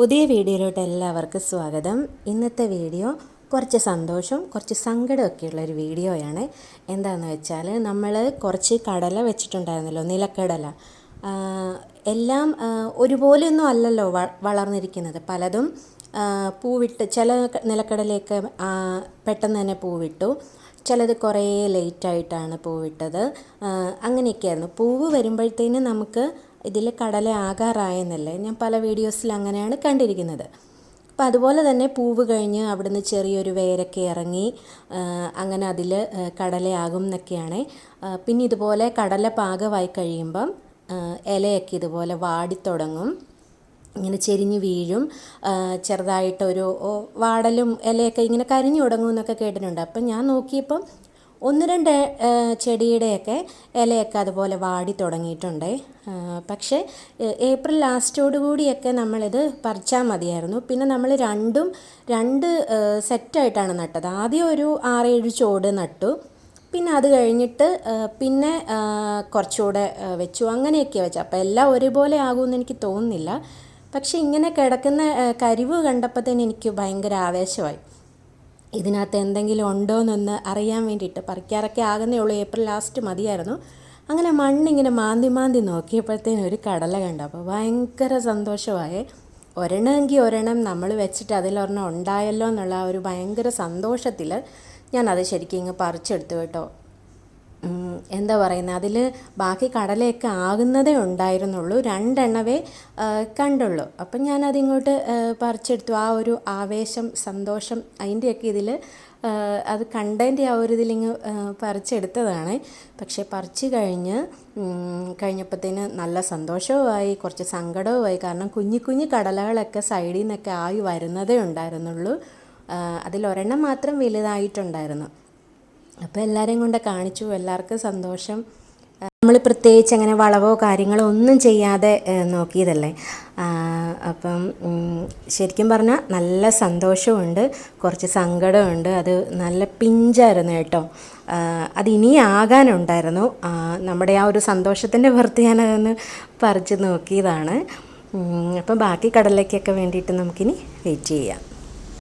പുതിയ വീഡിയോയിലോട്ട് എല്ലാവർക്കും സ്വാഗതം. ഇന്നത്തെ വീഡിയോ കുറച്ച് സന്തോഷവും കുറച്ച് സങ്കടമൊക്കെയുള്ള ഒരു വീഡിയോയാണ്. എന്താണെന്ന് വെച്ചാൽ നമ്മൾ കുറച്ച് കടല വെച്ചിട്ടുണ്ടായിരുന്നല്ലോ നിലക്കടല. എല്ലാം ഒരുപോലെയൊന്നും അല്ലല്ലോ വളർന്നിരിക്കുന്നത്. പലതും പൂവിട്ട് ചില നിലക്കടലയൊക്കെ പെട്ടെന്ന് തന്നെ പൂവിട്ടു. ചിലത് കുറേ ലേറ്റായിട്ടാണ് പൂവിട്ടത്. അങ്ങനെയൊക്കെയായിരുന്നു. പൂവ് വരുമ്പോഴത്തേന് നമുക്ക് ഇതിൽ കടല ആകാറായെന്നല്ലേ ഞാൻ പല വീഡിയോസിൽ അങ്ങനെയാണ് കണ്ടിരിക്കുന്നത്. അപ്പം അതുപോലെ തന്നെ പൂവ് കഴിഞ്ഞ് അവിടുന്ന് ചെറിയൊരു വേരൊക്കെ ഇറങ്ങി അങ്ങനെ അതിൽ കടലയാകും എന്നൊക്കെയാണ്. പിന്നെ ഇതുപോലെ കടല പാകമായി കഴിയുമ്പം ഇലയൊക്കെ ഇതുപോലെ വാടിത്തുടങ്ങും. ഇങ്ങനെ ചെരിഞ്ഞ് വീഴും. ചെറുതായിട്ടൊരു വാടലും ഇലയൊക്കെ ഇങ്ങനെ കരിഞ്ഞു തുടങ്ങും എന്നൊക്കെ കേട്ടിട്ടുണ്ട്. അപ്പം ഞാൻ നോക്കിയപ്പം ഒന്ന് രണ്ട് ചെടിയുടെയൊക്കെ ഇലയൊക്കെ അതുപോലെ വാടി തുടങ്ങിയിട്ടുണ്ട്. പക്ഷേ ഏപ്രിൽ ലാസ്റ്റോടു കൂടിയൊക്കെ നമ്മളിത് പറിച്ചാൽ മതിയായിരുന്നു. പിന്നെ നമ്മൾ രണ്ടും രണ്ട് സെറ്റായിട്ടാണ് നട്ടത്. ആദ്യം ഒരു ആറേഴ് ചോട് നട്ടു. പിന്നെ അത് കഴിഞ്ഞിട്ട് പിന്നെ കുറച്ചുകൂടെ വെച്ചു. അങ്ങനെയൊക്കെയാണ് വെച്ചു അപ്പോൾ എല്ലാം ഒരുപോലെ ആകുമെന്ന് എനിക്ക് തോന്നുന്നില്ല. പക്ഷേ ഇങ്ങനെ കിടക്കുന്ന കരിവ് കണ്ടപ്പോൾ തന്നെ എനിക്ക് ഭയങ്കര ആവേശമായി. ഇതിനകത്ത് എന്തെങ്കിലും ഉണ്ടോ എന്നൊന്ന് അറിയാൻ വേണ്ടിയിട്ട് പറിക്കാറൊക്കെ ആകുന്നേ ഉള്ളൂ. ഏപ്രിൽ ലാസ്റ്റ് മതിയായിരുന്നു. അങ്ങനെ മണ്ണിങ്ങനെ മാന്തി മാന്തി നോക്കിയപ്പോഴത്തേനും ഒരു കടല കണ്ടു. അപ്പോൾ ഭയങ്കര സന്തോഷമായി. ഒരെണ്ണമെങ്കിൽ ഒരെണ്ണം നമ്മൾ വെച്ചിട്ട് അതിലൊരെണ്ണം ഉണ്ടായല്ലോ എന്നുള്ള ഒരു ഭയങ്കര സന്തോഷത്തിൽ ഞാനത് ശരിക്കും ഇങ്ങ് പറിച്ചെടുത്തു കേട്ടോ. എന്താ പറയുന്നത് അതിൽ ബാക്കി കടലയൊക്കെ ആകുന്നതേ ഉണ്ടായിരുന്നുള്ളൂ. രണ്ടെണ്ണവേ കണ്ടുള്ളൂ. അപ്പം ഞാനതിങ്ങോട്ട് പറിച്ചെടുത്തു. ആ ഒരു ആവേശം സന്തോഷം അതിന്റെയൊക്കെ ഇതിൽ അത് കണ്ടതിന്റെ ആ ഒരു ഇതിലിങ്ങ് പറിച്ചെടുത്തതാണ്. പക്ഷേ പറിച്ചു കഴിഞ്ഞ് കഴിഞ്ഞപ്പോഴത്തേന് നല്ല സന്തോഷവുമായി കുറച്ച് സങ്കടവുമായി കാരണം കുഞ്ഞു കുഞ്ഞു കടലകളൊക്കെ സൈഡിൽ നിന്നൊക്കെ ആയി വരുന്നതേ ഉണ്ടായിരുന്നുള്ളൂ. അതിലൊരെണ്ണം മാത്രം വലുതായിട്ടുണ്ടായിരുന്നു. അപ്പോൾ എല്ലാവരെയും കൊണ്ട് കാണിച്ചു. എല്ലാവർക്കും സന്തോഷം. നമ്മൾ പ്രത്യേകിച്ച് അങ്ങനെ വളവോ കാര്യങ്ങളോ ഒന്നും ചെയ്യാതെ നോക്കിയതല്ലേ. അപ്പം ശരിക്കും പറഞ്ഞാൽ നല്ല സന്തോഷമുണ്ട് കുറച്ച് സങ്കടമുണ്ട് അത് നല്ല പിഞ്ചായിരുന്നു കേട്ടോ. അത് ഇനി ആകാനുണ്ടായിരുന്നു. നമ്മുടെ ആ ഒരു സന്തോഷത്തിന്റെ പുറത്ത് ഞാനതൊന്ന് പറിച്ച് നോക്കിയതാണ്. അപ്പം ബാക്കി കടലയ്ക്കൊക്കെ വേണ്ടിയിട്ട് നമുക്കിനി വെയിറ്റ് ചെയ്യാം.